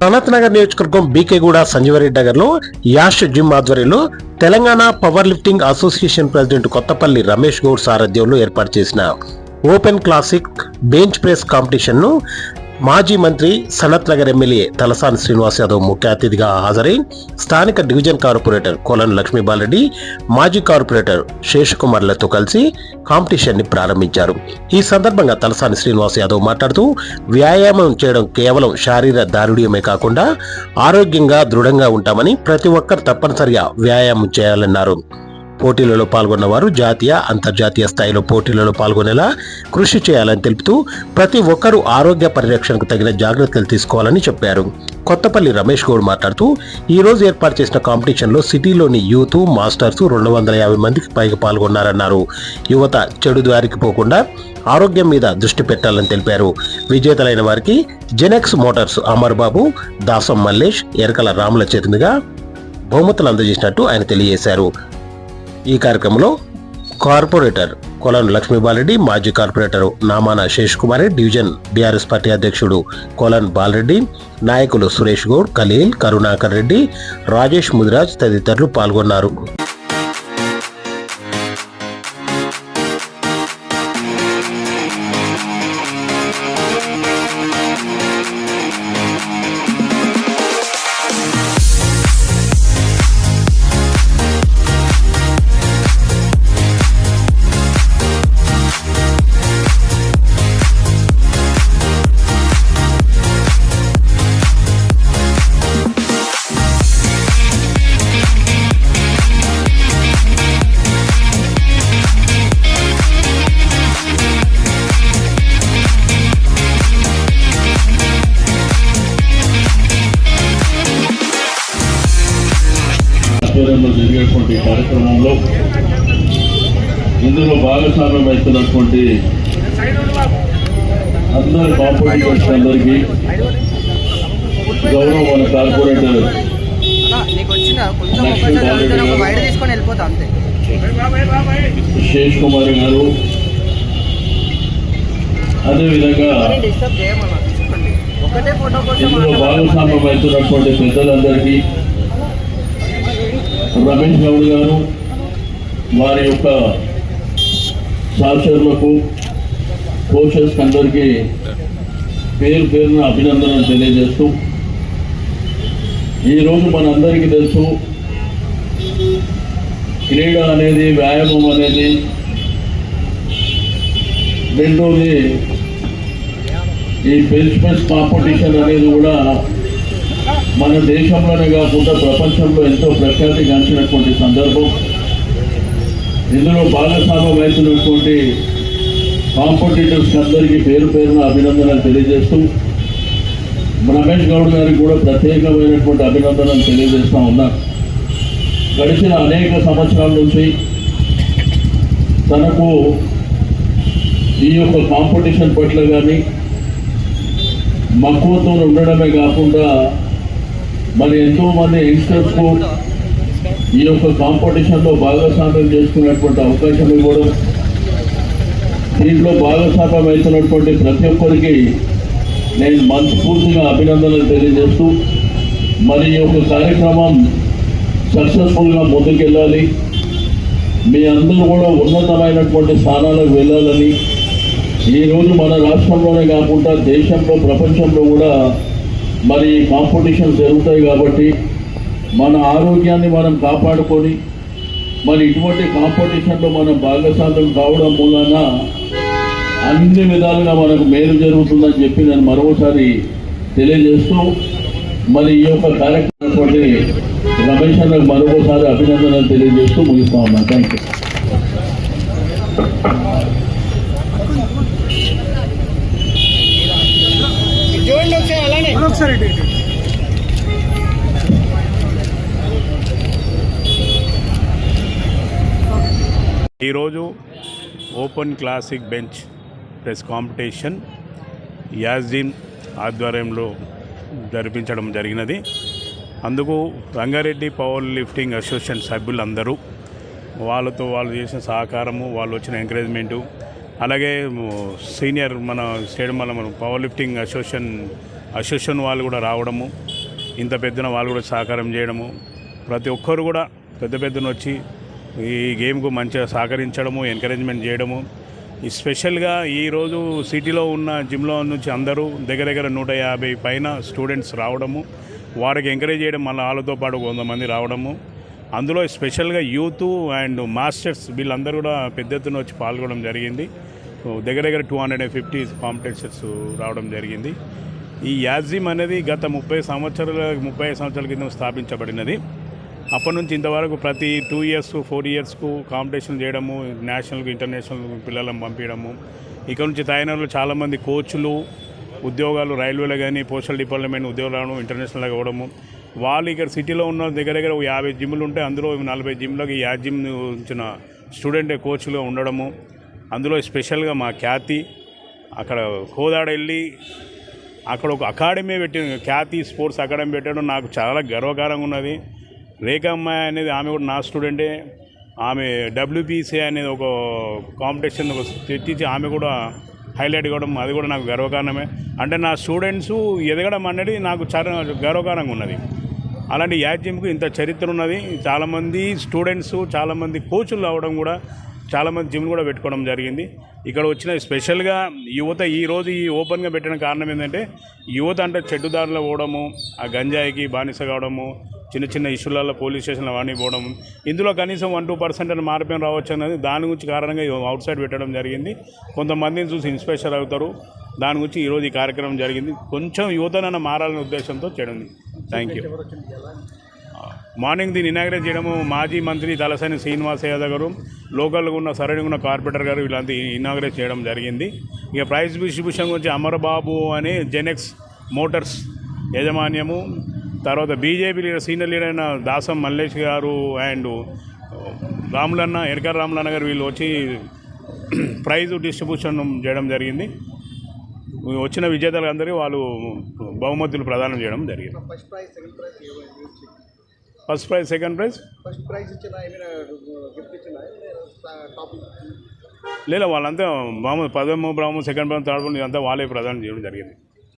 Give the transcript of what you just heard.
అనంత్ నగర్ నియోజకవర్గం బీకేగూడ సంజీవరెడ్డి నగర్లో యాష్ జిమ్ ఆధ్వర్యంలో Telangana power lifting association president Kothapalli Ramesh Goud సారథ్యంలో ఏర్పాటు చేసిన ఓపెన్ క్లాసిక్ బెంచ్ ప్రెస్ కాంపిటీషన్ను మాజీ మంత్రి సనత్ నగర్ ఎమ్మెల్యే తలసాని శ్రీనివాస్ యాదవ్ ముఖ్య అతిథిగా హాజరై స్థానిక డివిజన్ కార్పొరేటర్ కోలన్ లక్ష్మీబాలరెడ్డి మాజీ కార్పొరేటర్ శేషకుమార్లతో కలిసి కాంపిటీషన్ని ప్రారంభించారు. ఈ సందర్భంగా తలసాని శ్రీనివాస్ యాదవ్ మాట్లాడుతూ వ్యాయామం చేయడం కేవలం శారీర దారుఢ్యమే కాకుండా ఆరోగ్యంగా దృఢంగా ఉంటామని ప్రతి ఒక్కరు తప్పనిసరిగా వ్యాయామం చేయాలన్నారు. పోటీలలో పాల్గొన్నవారు జాతీయ అంతర్జాతీయ స్థాయిలో పోటీలలో పాల్గొనేలా కృషి చేయాలని తెలుపుతూ ప్రతి ఒక్కరూ ఆరోగ్య పరిరక్షణకు తగిన జాగ్రత్తలు తీసుకోవాలని చెప్పారు. కొత్తపల్లి రమేష్ గౌడ్ మాట్లాడుతూ ఈ రోజు ఏర్పాటు చేసిన కాంపిటీషన్లో సిటీలోని యూత్ మాస్టర్స్ రెండు వందల యాభై మందికి పైగా పాల్గొన్నారన్నారు. యువత చెడు దారికి పోకుండా ఆరోగ్యం మీద దృష్టి పెట్టాలని తెలిపారు. విజేతలైన వారికి జెనెక్స్ మోటార్స్ అమర్ బాబు దాసం మల్లేష్ ఎరకల రాముల చేతిగా బహుమతులు అందజేసినట్టు ఆయన తెలియజేశారు. ఈ కార్యక్రమంలో కార్పొరేటర్ కొలను లక్ష్మీబాలరెడ్డి మాజీ corporator Namana Shesh Kumar division BRS party అధ్యక్షుడు కొలన్ బాలరెడ్డి నాయకులు సురేష్ గౌడ్ ఖలీల్ కరుణాకర్ రెడ్డి రాజేష్ ముదిరాజ్ తదితరులు పాల్గొన్నారు. ఆధ్వర్యంలో జరిగేటువంటి కార్యక్రమంలో ఇందులో భాగస్వామ్యం అవుతున్నటువంటి అందరి కాంపిటీటర్స్ అందరికీ గౌరవ మన కార్పొరేటర్ శేష్ కుమార్ గారు. అదేవిధంగా ఇందులో భాగస్వామ్యం అవుతున్నటువంటి పెద్దలందరికీ రమేష్ గౌడ్ గారు వారి యొక్క సహచరులకు కోచెస్ అందరికీ పేరు పేరున అభినందనలు తెలియజేస్తూ ఈరోజు మనందరికీ తెలుసు క్రీడ అనేది వ్యాయామం అనేది రెండోది ఈ బెంచ్ ప్రెస్ కాంపిటీషన్ అనేది కూడా మన దేశంలోనే కాకుండా ప్రపంచంలో ఎంతో ప్రఖ్యాతి గాంచినటువంటి సందర్భం. ఇందులో భాగస్వామ్యం అవుతున్నటువంటి అందరికీ పేరు పేరున అభినందనలు తెలియజేస్తూ రమేష్ గౌడ్ గారికి కూడా ప్రత్యేకమైనటువంటి అభినందనలు తెలియజేస్తూ ఉన్నా. గడిచిన అనేక సంవత్సరాల నుంచి తనకు ఈ యొక్క కాంపిటీషన్ పట్ల కానీ మక్కువతో ఉండడమే కాకుండా మరి ఎంతో మంది యంగ్స్టర్స్కు ఈ యొక్క కాంపిటీషన్లో భాగస్వామ్యం చేసుకునేటువంటి అవకాశం ఇవ్వడం దీంట్లో భాగస్వామ్యం అవుతున్నటువంటి ప్రతి ఒక్కరికి నేను మనస్ఫూర్తిగా అభినందనలు తెలియజేస్తూ మరి ఈ యొక్క కార్యక్రమం సక్సెస్ఫుల్గా ముందుకెళ్ళాలి. మీ అందరూ కూడా ఉన్నతమైనటువంటి స్థానాలకు వెళ్ళాలని. ఈరోజు మన రాష్ట్రంలోనే కాకుండా దేశంలో ప్రపంచంలో కూడా మరి కాంపిటీషన్ జరుగుతాయి కాబట్టి మన ఆరోగ్యాన్ని మనం కాపాడుకొని మరి ఇటువంటి కాంపిటీషన్లో మనం భాగస్వామ్యం కావడం మూలన అన్ని విధాలుగా మనకు మేలు జరుగుతుందని చెప్పి నేను మరోసారి తెలియజేస్తూ మరి ఈ యొక్క కార్యక్రమం రమేష్ అన్నకు మరొకసారి అభినందనలు తెలియజేస్తూ ముగిస్తా ఉన్నాను. థ్యాంక్ యూ చూడండి ఒకసారి ఈరోజు open classic bench press competition యాజ్దీన్ ఆధ్వర్యంలో జరిపించడం జరిగినది. అందుకు రంగారెడ్డి పవర్ లిఫ్టింగ్ అసోసియేషన్ సభ్యులందరూ వాళ్ళతో వాళ్ళు చేసిన సహకారము వాళ్ళు వచ్చిన ఎంకరేజ్మెంటు అలాగే సీనియర్ మన స్టేట్ మన మన పవర్ లిఫ్టింగ్ అసోసియేషన్ అసోసియేషన్ వాళ్ళు కూడా రావడము ఇంత పెద్దన వాళ్ళు కూడా సహకారం చేయడము ప్రతి ఒక్కరు కూడా పెద్ద పెద్దన వచ్చి ఈ గేమ్కు మంచిగా సహకరించడము ఎంకరేజ్మెంట్ చేయడము. ఈ స్పెషల్గా ఈరోజు సిటీలో ఉన్న జిమ్లో నుంచి అందరూ దగ్గర దగ్గర నూట యాభై పైన స్టూడెంట్స్ రావడము వారికి ఎంకరేజ్ చేయడం మళ్ళీ వాళ్ళతో పాటు కొంతమంది రావడము. అందులో స్పెషల్గా యూత్ అండ్ మాస్టర్స్ వీళ్ళందరూ కూడా పెద్ద ఎత్తున వచ్చి పాల్గొనడం జరిగింది. దగ్గర దగ్గర two hundred and fifty competitions రావడం జరిగింది. ఈ యాజిమ్ అనేది గత ముప్పై సంవత్సరాల ముప్పై సంవత్సరాల కింద స్థాపించబడినది. అప్పటి నుంచి ఇంతవరకు ప్రతి టూ ఇయర్స్ ఫోర్ ఇయర్స్కు కాంపిటీషన్ చేయడము నేషనల్కి ఇంటర్నేషనల్ పిల్లలను పంపించడము. ఇక్కడ నుంచి తయారీలో చాలామంది కోచ్లు ఉద్యోగాలు రైల్వేలో కానీ పోస్టల్ డిపార్ట్మెంట్ ఉద్యోగాలను ఇంటర్నేషనల్గా ఇవ్వడము. వాళ్ళు ఇక్కడ సిటీలో ఉన్న దగ్గర దగ్గర ఒక యాభై జిమ్లు ఉంటే అందులో నలభై జిమ్లకి యా జిమ్ ఉంచిన స్టూడెంట్ కోచ్గా ఉండడము. అందులో స్పెషల్గా మా ఖ్యాతి అక్కడ కోదాడ వెళ్ళి అక్కడ ఒక అకాడమీ పెట్టిన ఖ్యాతి స్పోర్ట్స్ అకాడమీ పెట్టడం నాకు చాలా గర్వకారంగా ఉన్నది. రేఖమ్మ అనేది ఆమె కూడా నా స్టూడెంటే. ఆమె డబ్ల్యూబీసీ అనేది ఒక కాంపిటీషన్ తెచ్చి ఆమె కూడా హైలైట్ కావడం అది కూడా నాకు గర్వకారణమే. అంటే నా స్టూడెంట్స్ ఎదగడం అనేది నాకు చాలా గర్వకారంగా ఉన్నది. అలాంటి యాజ్యంకు ఇంత చరిత్ర ఉన్నది చాలామంది స్టూడెంట్స్ చాలామంది కోచులు రావడం కూడా చాలామంది జిమ్ కూడా పెట్టుకోవడం జరిగింది. ఇక్కడ వచ్చిన స్పెషల్గా యువత ఈరోజు ఈ ఓపెన్గా పెట్టిన కారణం ఏంటంటే యువత అంటే చెడ్డుదారిలో పోవడము ఆ గంజాయికి బానిస కావడము చిన్న చిన్న ఇష్యూలలో పోలీస్ స్టేషన్లో వాడిని పోవడం ఇందులో కనీసం వన్ టూ పర్సెంట్ అని మార్పేం రావచ్చు అన్నది దాని గురించి కారణంగా అవుట్ సైడ్ పెట్టడం జరిగింది. కొంతమందిని చూసి ఇన్స్పిరేషన్ అవుతారు. దాని గురించి ఈరోజు ఈ కార్యక్రమం జరిగింది. కొంచెం యువతనైనా మారాలనే ఉద్దేశంతో చేయడం థ్యాంక్ యూ మార్నింగ్ దీన్ని ఇనాగ్రేట్ చేయడము మాజీ మంత్రి తలసాని శ్రీనివాస యాదవ్ గారు లోకల్గా ఉన్న సరైన ఉన్న కార్పొరేటర్ గారు వీళ్ళంతా ఇనాగ్రేట్ చేయడం జరిగింది. ఇక ప్రైజ్ డిస్ట్రిబ్యూషన్ గురించి అమరబాబు అనే జెనెక్స్ మోటార్స్ యాజమాన్యము తర్వాత బీజేపీ లీడర్ సీనియర్ లీడర్ అయిన దాసం మల్లేష్ గారు అండ్ uh, రాములన్న ఎరకర్ రాములన్న గారు వీళ్ళు వచ్చి ప్రైజ్ డిస్ట్రిబ్యూషన్ చేయడం జరిగింది. వచ్చిన విజేతలందరికీ వాళ్ళు బహుమతులు ప్రదానం చేయడం జరిగింది. First prize second prize first లేదా వాళ్ళంతా మామూలు పదము బ్రాహ్మణం సెకండ్ బ్రాహ్మణం థర్డ్ బ్రాహ్మణం ఇదంతా వాళ్ళే ప్రదానం చేయడం జరిగింది.